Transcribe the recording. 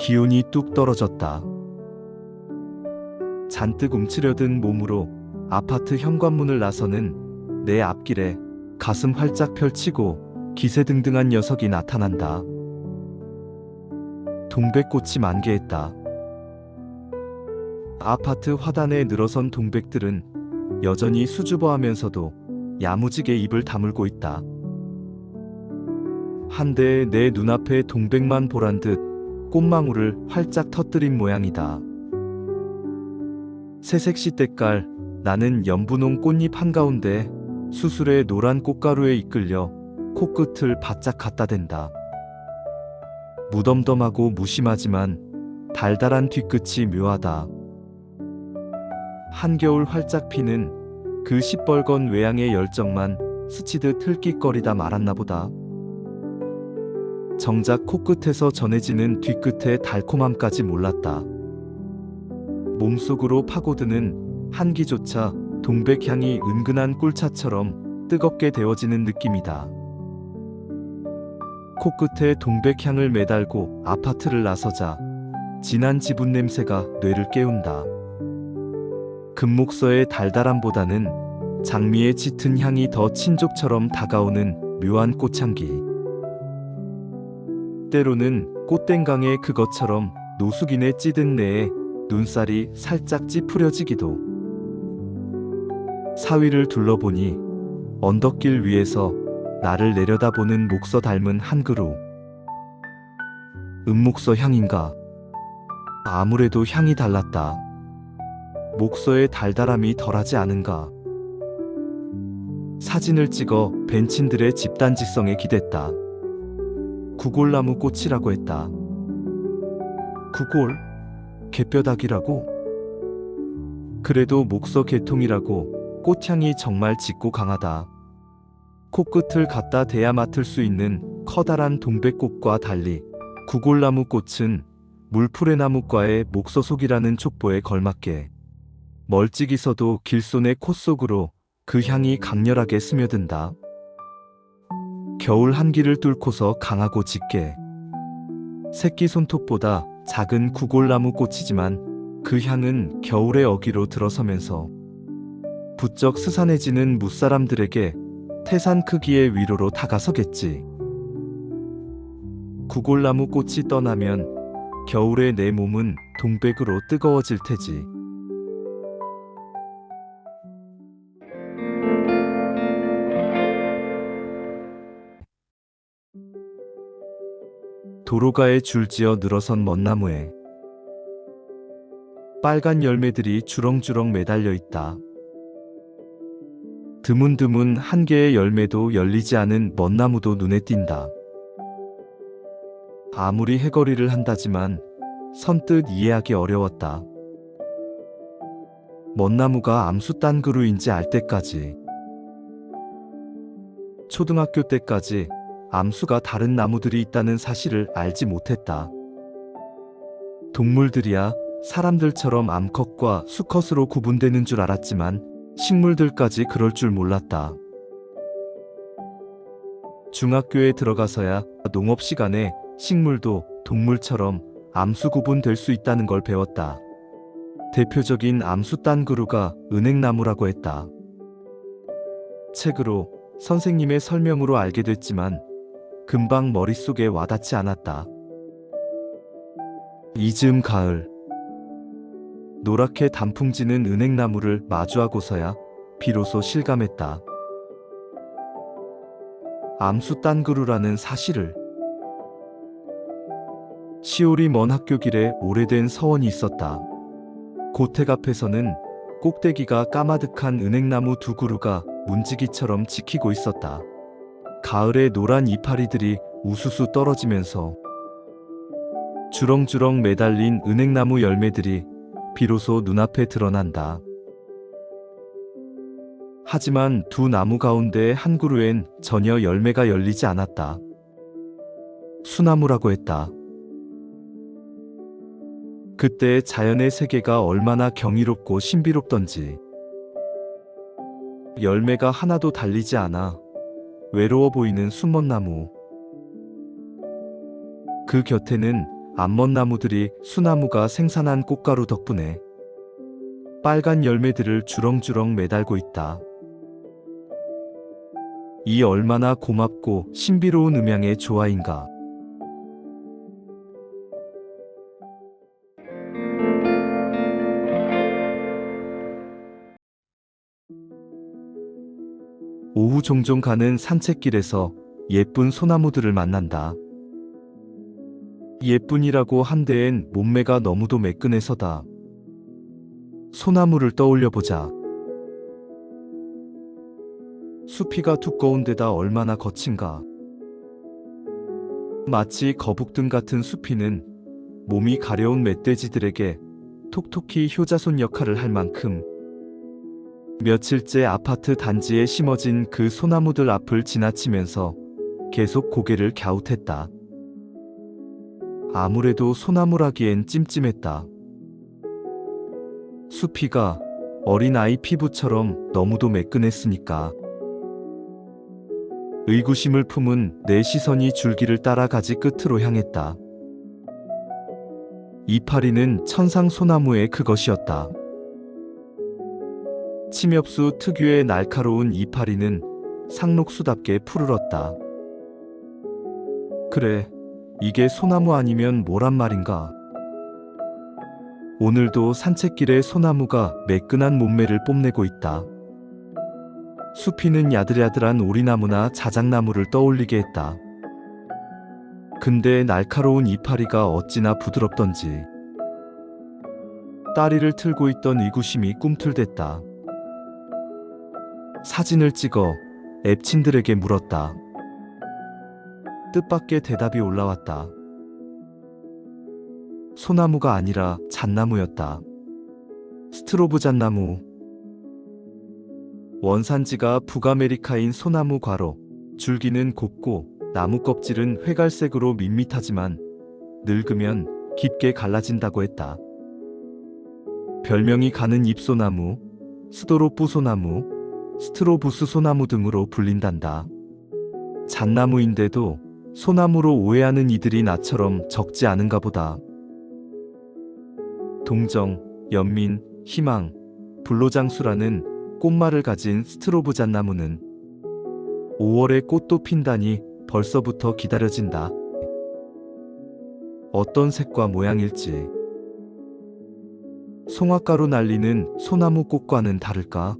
기운이 뚝 떨어졌다. 잔뜩 움츠려든 몸으로 아파트 현관문을 나서는 내 앞길에 가슴 활짝 펼치고 기세등등한 녀석이 나타난다. 동백꽃이 만개했다. 아파트 화단에 늘어선 동백들은 여전히 수줍어하면서도 야무지게 입을 다물고 있다. 한데 내 눈앞에 동백만 보란 듯 꽃망울을 활짝 터뜨린 모양이다. 새색 시 때깔 나는 연분홍 꽃잎 한가운데 수술의 노란 꽃가루에 이끌려 코끝을 바짝 갖다 댄다. 무덤덤하고 무심하지만 달달한 뒤끝이 묘하다. 한겨울 활짝 피는 그 시뻘건 외양의 열정만 스치듯 흘낏거리다 말았나 보다. 정작 코끝에서 전해지는 뒤끝의 달콤함까지 몰랐다. 몸속으로 파고드는 한기조차 동백향이 은근한 꿀차처럼 뜨겁게 데워지는 느낌이다. 코끝에 동백향을 매달고 아파트를 나서자 진한 지분 냄새가 뇌를 깨운다. 금목서의 달달함보다는 장미의 짙은 향이 더 친족처럼 다가오는 묘한 꽃향기. 때로는 꽃땡강의 그것처럼 노숙인의 찌든 내에 눈살이 살짝 찌푸려지기도. 사위를 둘러보니 언덕길 위에서 나를 내려다보는 목서 닮은 한 그루. 은목서 향인가? 아무래도 향이 달랐다. 목서의 달달함이 덜하지 않은가? 사진을 찍어 벤친들의 집단지성에 기댔다. 구골나무 꽃이라고 했다. 구골? 개뼈다귀라고? 그래도 목서 개통이라고 꽃향이 정말 짙고 강하다. 코끝을 갖다 대야 맡을 수 있는 커다란 동백꽃과 달리 구골나무 꽃은 물풀의 나무과의 목서속이라는 촉보에 걸맞게 멀찍이 서도 길손의 콧 속으로 그 향이 강렬하게 스며든다. 겨울 한기를 뚫고서 강하고 짙게 새끼 손톱보다 작은 구골나무 꽃이지만 그 향은 겨울의 어기로 들어서면서 부쩍 스산해지는 무사람들에게 태산 크기의 위로로 다가서겠지. 구골나무 꽃이 떠나면 겨울의 내 몸은 동백으로 뜨거워질 테지. 도로가에 줄지어 늘어선 먼나무에 빨간 열매들이 주렁주렁 매달려 있다. 드문드문 한 개의 열매도 열리지 않은 먼나무도 눈에 띈다. 아무리 해거리를 한다지만 선뜻 이해하기 어려웠다. 먼나무가 암수 딴 그루인지 알 때까지. 초등학교 때까지 암수가 다른 나무들이 있다는 사실을 알지 못했다. 동물들이야 사람들처럼 암컷과 수컷으로 구분되는 줄 알았지만 식물들까지 그럴 줄 몰랐다. 중학교에 들어가서야 농업 시간에 식물도 동물처럼 암수 구분될 수 있다는 걸 배웠다. 대표적인 암수 딴 그루가 은행나무라고 했다. 책으로 선생님의 설명으로 알게 됐지만 금방 머릿속에 와닿지 않았다. 이즈음 가을 노랗게 단풍지는 은행나무를 마주하고서야 비로소 실감했다. 암수 딴 그루라는 사실을 시올이 먼 학교 길에 오래된 서원이 있었다. 고택 앞에서는 꼭대기가 까마득한 은행나무 두 그루가 문지기처럼 지키고 있었다. 가을에 노란 이파리들이 우수수 떨어지면서 주렁주렁 매달린 은행나무 열매들이 비로소 눈앞에 드러난다. 하지만 두 나무 가운데 한 그루엔 전혀 열매가 열리지 않았다. 수나무라고 했다. 그때 자연의 세계가 얼마나 경이롭고 신비롭던지. 열매가 하나도 달리지 않아 외로워 보이는 순먼나무. 그 곁에는 암먼 나무들이 수나무가 생산한 꽃가루 덕분에 빨간 열매들을 주렁주렁 매달고 있다. 이 얼마나 고맙고 신비로운 음향의 조화인가. 종종 가는 산책길에서 예쁜 소나무들을 만난다. 예쁜이라고 한 데엔 몸매가 너무도 매끈해서다. 소나무를 떠올려 보자. 수피가 두꺼운 데다 얼마나 거친가. 마치 거북등 같은 수피는 몸이 가려운 멧돼지들에게 톡톡히 효자손 역할을 할 만큼 며칠째 아파트 단지에 심어진 그 소나무들 앞을 지나치면서 계속 고개를 갸웃했다. 아무래도 소나무라기엔 찜찜했다. 수피가 어린아이 피부처럼 너무도 매끈했으니까. 의구심을 품은 내 시선이 줄기를 따라 가지 끝으로 향했다. 이파리는 천상 소나무의 그것이었다. 침엽수 특유의 날카로운 이파리는 상록수답게 푸르렀다. 그래, 이게 소나무 아니면 뭐란 말인가? 오늘도 산책길에 소나무가 매끈한 몸매를 뽐내고 있다. 수피는 야들야들한 오리나무나 자작나무를 떠올리게 했다. 근데 날카로운 이파리가 어찌나 부드럽던지. 다리를 틀고 있던 의구심이 꿈틀댔다. 사진을 찍어 앱친들에게 물었다. 뜻밖의 대답이 올라왔다. 소나무가 아니라 잣나무였다. 스트로브 잣나무. 원산지가 북아메리카인 소나무 과로, 줄기는 곱고 나무 껍질은 회갈색으로 밋밋하지만 늙으면 깊게 갈라진다고 했다. 별명이 가는 잎소나무, 스도로뿌소나무, 스트로부스 소나무 등으로 불린단다. 잣나무인데도 소나무로 오해하는 이들이 나처럼 적지 않은가 보다. 동정, 연민, 희망, 불로장수라는 꽃말을 가진 스트로브 잣나무는 5월에 꽃도 핀다니 벌써부터 기다려진다. 어떤 색과 모양일지. 송화가루 날리는 소나무 꽃과는 다를까?